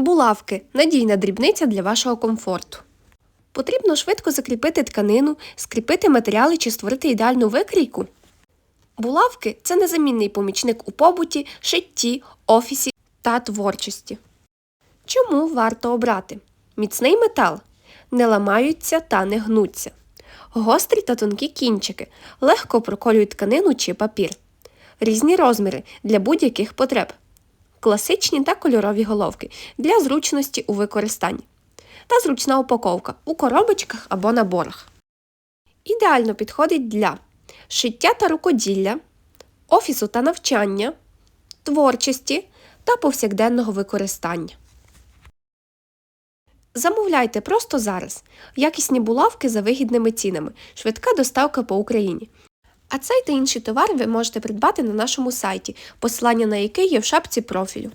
Булавки надійна дрібниця для вашого комфорту. Потрібно швидко закріпити тканину, скріпити матеріали чи створити ідеальну викрійку. Булавки це незамінний помічник у побуті, шитті, офісі та творчості. Чому варто обрати? Міцний метал не ламаються та не гнуться. Гострі та тонкі кінчики легко проколюють тканину чи папір. Різні розміри для будь-яких потреб. Класичні та кольорові головки для зручності у використанні. Та зручна упаковка у коробочках або наборах. Ідеально підходить для шиття та рукоділля, офісу та навчання, творчості та повсякденного використання. Замовляйте просто зараз. Якісні булавки за вигідними цінами, швидка доставка по Україні. А цей та інші товари ви можете придбати на нашому сайті, посилання на який є в шапці профілю.